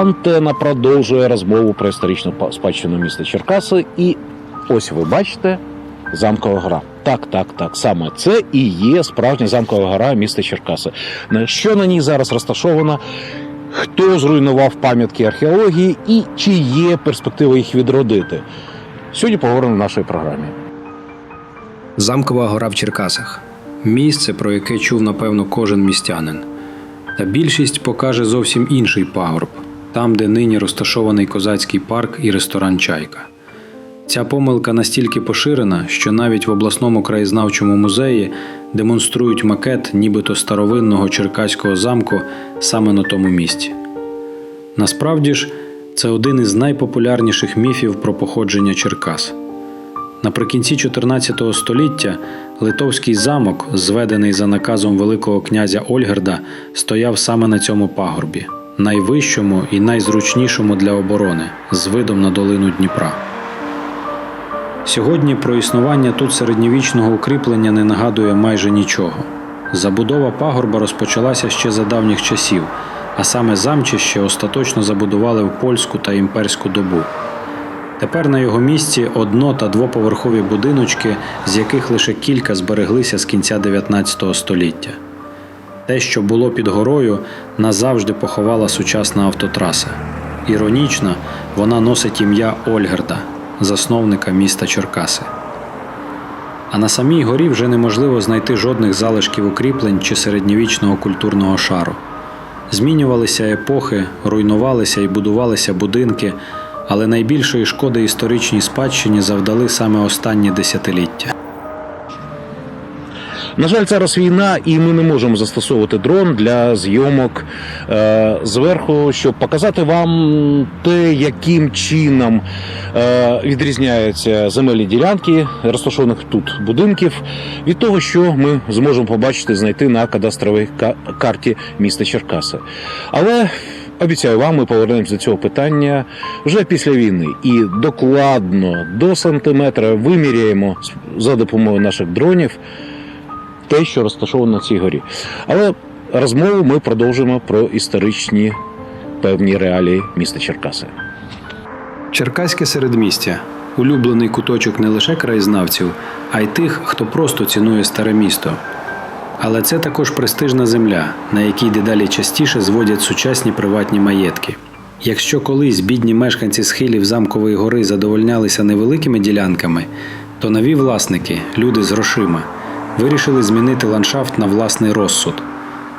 Антена продовжує розмову про історичну спадщину міста Черкаси. І ось ви бачите замкова гора. Так, так, так. Саме це і є справжня замкова гора міста Черкаси. Що на ній зараз розташовано? Хто зруйнував пам'ятки археології і чи є перспектива їх відродити? Сьогодні поговоримо в нашій програмі. Замкова гора в Черкасах місце, про яке чув напевно кожен містянин. Та більшість покаже зовсім інший пагорб, там, де нині розташований козацький парк і ресторан Чайка. Ця помилка настільки поширена, що навіть в обласному краєзнавчому музеї демонструють макет нібито старовинного черкаського замку саме на тому місці. Насправді ж, це один із найпопулярніших міфів про походження Черкас. Наприкінці 14 століття Литовський замок, зведений за наказом Великого князя Ольгерда, стояв саме на цьому пагорбі, найвищому і найзручнішому для оборони, з видом на долину Дніпра. Сьогодні про існування тут середньовічного укріплення не нагадує майже нічого. Забудова пагорба розпочалася ще за давніх часів, а саме замчище остаточно забудували в польську та імперську добу. Тепер на його місці одно- та двоповерхові будиночки, з яких лише кілька збереглися з кінця 19 століття. Те, що було під горою, назавжди поховала сучасна автотраса. Іронічно, вона носить ім'я Ольгерда, засновника міста Черкаси. А на самій горі вже неможливо знайти жодних залишків укріплень чи середньовічного культурного шару. Змінювалися епохи, руйнувалися і будувалися будинки, але найбільшої шкоди історичній спадщині завдали саме останні десятиліття. На жаль, зараз війна, і ми не можемо застосовувати дрон для зйомок е, зверху, щоб показати вам те, яким чином е, відрізняються земельні ділянки розташованих тут будинків від того, що ми зможемо побачити, знайти на кадастровій карті міста Черкаси. Але обіцяю вам, ми повернемось до цього питання вже після війни і докладно до сантиметра виміряємо за допомогою наших дронів те, що розташовано на цій горі. Але розмову ми продовжуємо про історичні певні реалії міста Черкаси. Черкаське середмістя улюблений куточок не лише краєзнавців, а й тих, хто просто цінує старе місто. Але це також престижна земля, на якій дедалі частіше зводять сучасні приватні маєтки. Якщо колись бідні мешканці схилів замкової гори задовольнялися невеликими ділянками, то нові власники, люди з грошима, вирішили змінити ландшафт на власний розсуд.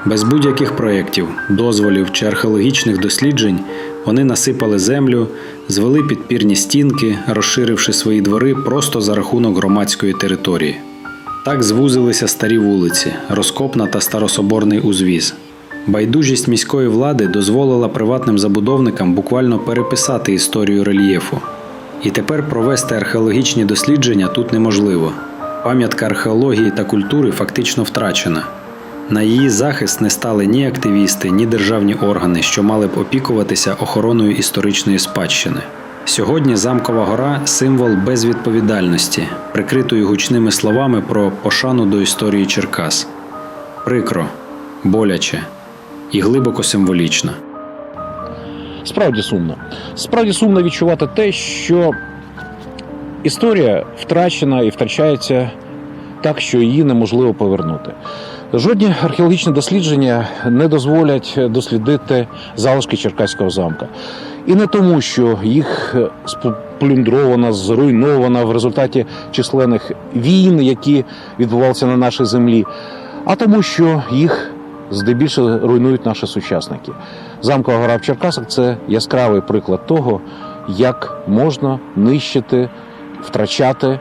Без будь-яких проєктів, дозволів чи археологічних досліджень вони насипали землю, звели підпірні стінки, розширивши свої двори просто за рахунок громадської території. Так звузилися старі вулиці, розкопна та старособорний узвіз. Байдужість міської влади дозволила приватним забудовникам буквально переписати історію рельєфу. І тепер провести археологічні дослідження тут неможливо. Пам'ятка археології та культури фактично втрачена. На її захист не стали ні активісти, ні державні органи, що мали б опікуватися охороною історичної спадщини. Сьогодні замкова гора символ безвідповідальності, прикритої гучними словами про пошану до історії Черкас. Прикро, боляче і глибоко символічно. Справді сумно. Справді сумно відчувати те, що історія втрачена і втрачається так, що її неможливо повернути. Жодні археологічні дослідження не дозволять дослідити залишки Черкаського замка. І не тому, що їх сплюндровано, зруйновано в результаті численних війн, які відбувалися на нашій землі, а тому, що їх здебільшого руйнують наші сучасники. Замкова гора в Черкасах це яскравий приклад того, як можна нищити, втрачати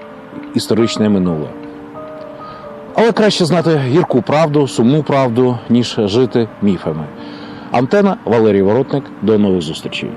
історичне минуле. Але краще знати гірку правду, сумну правду, ніж жити міфами. Антена Валерій Воротник. До нових зустрічей.